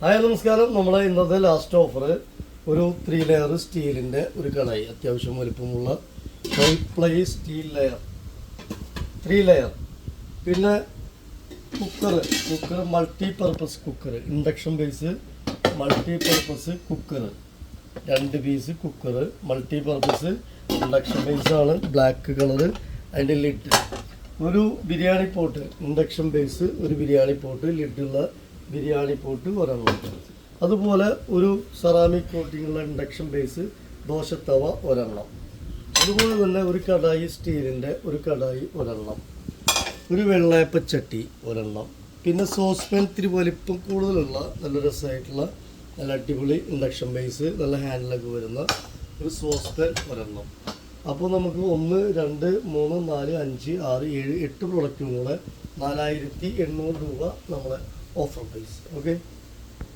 Hi നമസ്കാരം. നമ്മുടെ ഇന്നത്തെ ലാസ്റ്റ് ഓഫർ ഒരു ത്രീ ലെയർ സ്റ്റീലിന്റെ ഒരു കടായി. അത്യാവശ്യം വലുപ്പമുള്ള ply steel layer three layer പിന്നെ cooker cooker multi purpose cooker induction base multi purpose cooker രണ്ട് piece cooker multi purpose induction ബേസാണ് black colour അതിന്റെ ലിഡ് ഒരു ബിരിയാണി പോട്ട് ഇൻഡക്ഷൻ ബേസ് ഒരു ബിരിയാണി പോട്ട് ലിഡുള്ള ബിരിയാണി പോട്ട് ഒരെണ്ണം അതുപോലെ ഒരു സെറാമിക് കോട്ടിങ്ങുള്ള ഇൻഡക്ഷൻ ബേസ് ദോശത്തവ ഒരെണ്ണം. അതുപോലെ തന്നെ ഒരു കടായി സ്റ്റീലിന്റെ ഒരു കടായി ഒരെണ്ണം. ഒരു വെള്ളയപ്പച്ചട്ടി ഒരെണ്ണം. പിന്നെ സോസ് പാൻ ഇത്തിരി വലിപ്പം കൂടുതലുള്ള നല്ല രസമായിട്ടുള്ള നല്ല അടിപൊളി ഇൻഡക്ഷൻ ബേസ് നല്ല ഹാൻഡിലൊക്കെ വരുന്ന ഒരു സോസ് പാൻ ഒരെണ്ണം. അപ്പോൾ നമുക്ക് ഒന്ന് രണ്ട് മൂന്ന് നാല് അഞ്ച് ആറ് ഏഴ് എട്ട് പ്രൊഡക്റ്റും കൂടെ നാലായിരത്തി എണ്ണൂറ് രൂപ നമ്മുടെ also this, okay?